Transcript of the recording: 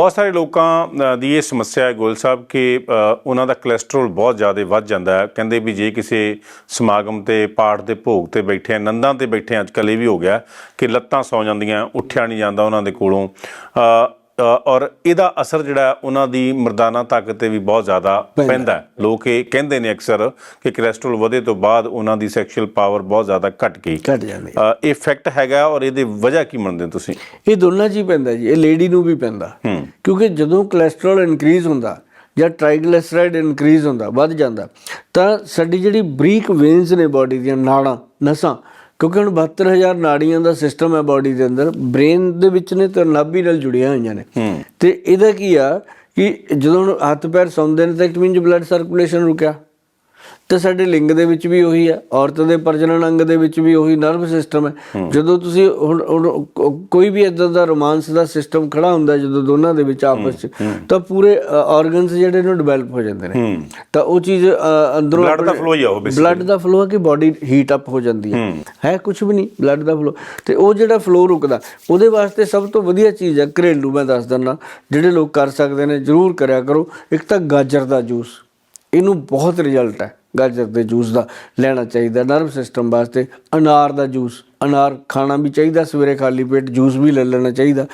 ਬਹੁਤ ਸਾਰੇ ਲੋਕਾਂ ਦੀ ਇਹ ਸਮੱਸਿਆ ਹੈ ਗੋਇਲ ਸਾਹਿਬ ਕਿ ਉਹਨਾਂ ਦਾ ਕੋਲੇਸਟ੍ਰੋਲ ਬਹੁਤ ਜ਼ਿਆਦਾ ਵੱਧ ਜਾਂਦਾ ਹੈ। ਕਹਿੰਦੇ ਵੀ ਜੇ ਕਿਸੇ ਸਮਾਗਮ ਤੇ, ਪਾਠ ਦੇ ਭੋਗ ਤੇ ਬੈਠੇ ਨੰਦਾਂ ਤੇ ਬੈਠੇ ਅੱਜ ਕੱਲ੍ਹ ਇਹ ਵੀ ਹੋ ਗਿਆ ਕਿ ਲੱਤਾਂ ਸੌ ਜਾਂਦੀਆਂ, ਉੱਠਿਆ ਨਹੀਂ ਜਾਂਦਾ ਉਹਨਾਂ ਦੇ ਕੋਲੋਂ। ਔਰ ਇਹਦਾ ਅਸਰ ਜਿਹੜਾ ਉਹਨਾਂ ਦੀ ਮਰਦਾਨਾ ਤਾਕਤ ਤੇ ਵੀ ਬਹੁਤ ਜ਼ਿਆਦਾ ਪੈਂਦਾ। ਲੋਕ ਇਹ ਕਹਿੰਦੇ ਨੇ ਅਕਸਰ ਕਿ ਕੋਲੇਸਟ੍ਰੋਲ ਵਧੇ ਤੋਂ ਬਾਅਦ ਉਹਨਾਂ ਦੀ ਸੈਕਸ਼ੂਅਲ ਪਾਵਰ ਬਹੁਤ ਜ਼ਿਆਦਾ ਘਟ ਗਈ। ਘਟ ਜਾਂਦੀ ਇਹ ਫੈਕਟ ਹੈਗਾ ਔਰ ਇਹਦੀ ਵਜ੍ਹਾ ਕੀ ਮੰਨਦੇ ਹੋ ਤੁਸੀਂ? ਇਹ ਦੋਨਾਂ 'ਚ ਹੀ ਪੈਂਦਾ ਜੀ ਇਹ ਲੇਡੀ ਨੂੰ ਵੀ ਪੈਂਦਾ। ਕਿਉਂਕਿ ਜਦੋਂ ਕੋਲੇਸਟ੍ਰੋਲ ਇਨਕਰੀਜ਼ ਹੁੰਦਾ ਜਾਂ ਟ੍ਰਾਈਗਲਿਸਰਾਈਡ ਇਨਕਰੀਜ਼ ਹੁੰਦਾ ਵੱਧ ਜਾਂਦਾ ਤਾਂ ਸਾਡੀ ਜਿਹੜੀ ਬਰੀਕ ਵੇਨਸ ਨੇ ਬਾਡੀ ਦੀਆਂ ਨਾੜਾਂ ਨਸਾਂ ਕਿਉਂਕਿ ਹੁਣ 72000 ਨਾੜੀਆਂ ਦਾ ਸਿਸਟਮ ਹੈ ਬਾਡੀ ਦੇ ਅੰਦਰ ਬ੍ਰੇਨ ਦੇ ਵਿੱਚ ਨੇ ਤੇ ਨਾਭੀ ਨਾਲ ਜੁੜੀਆਂ ਹੋਈਆਂ ਨੇ। ਤੇ ਇਹਦਾ ਕੀ ਆ ਕਿ ਜਦੋਂ ਹੱਥ ਪੈਰ ਸੌਂਦੇ ਨੇ ਤਾਂ ਇਟ ਮੀਨਸ ਬਲੱਡ ਸਰਕੂਲੇਸ਼ਨ ਰੁਕਿਆ। ਤੇ ਸਾਡੇ ਲਿੰਗ ਦੇ ਵਿੱਚ ਵੀ ਉਹੀ ਹੈ ਔਰਤ ਦੇ ਪ੍ਰਜਨਨ ਅੰਗ ਦੇ ਵਿੱਚ ਵੀ ਉਹੀ ਨਰਵ ਸਿਸਟਮ ਹੈ। ਜਦੋਂ ਤੁਸੀਂ ਹੁਣ ਕੋਈ ਵੀ ਇਦਾਂ ਦਾ ਰੋਮਾਂਸ ਦਾ ਸਿਸਟਮ ਖੜਾ ਹੁੰਦਾ ਜਦੋਂ ਦੋਨਾਂ ਦੇ ਵਿੱਚ ਆਪਸ ਚ ਤਾਂ ਪੂਰੇ ਆਰਗਨਸ ਜਿਹੜੇ ਨੇ ਡਿਵੈਲਪ ਹੋ ਜਾਂਦੇ ਨੇ। ਤਾਂ ਉਹ ਚੀਜ਼ ਅੰਦਰੋਂ Blood ਦਾ flow ਹੀ ਆ ਉਹ basically। ਬਲੱਡ ਦਾ ਫਲੋ ਹੈ ਕਿ ਬਾਡੀ ਹੀਟ ਅਪ ਹੋ ਜਾਂਦੀ ਹੈ। ਹੈ। ਕੁਝ ਵੀ ਨਹੀਂ ਬਲੱਡ ਦਾ ਫਲੋ ਤੇ ਉਹ ਜਿਹੜਾ ਫਲੋ ਰੁਕਦਾ ਉਹਦੇ ਵਾਸਤੇ ਸਭ ਤੋਂ ਵਧੀਆ ਚੀਜ਼ ਹੈ ਘਰੇਲੂ ਮੈਂ ਦੱਸ ਦਿੰਦਾ ਜਿਹੜੇ ਲੋਕ ਕਰ ਸਕਦੇ ਨੇ ਜਰੂਰ ਕਰਿਆ ਕਰੋ। ਇੱਕ ਤਾਂ ਗਾਜਰ ਦਾ ਜੂਸ ਇਹਨੂੰ ਬਹੁਤ ਰਿਜ਼ਲਟ ਹੈ। ਗਾਜਰ ਦੇ ਜੂਸ ਦਾ ਲੈਣਾ ਚਾਹੀਦਾ ਨਰਵ ਸਿਸਟਮ ਵਾਸਤੇ ਅਨਾਰ ਦਾ ਜੂਸ, ਅਨਾਰ ਖਾਣਾ ਵੀ ਚਾਹੀਦਾ, ਸਵੇਰੇ ਖਾਲੀ ਪੇਟ ਜੂਸ ਵੀ ਲੈ ਲੈਣਾ ਚਾਹੀਦਾ।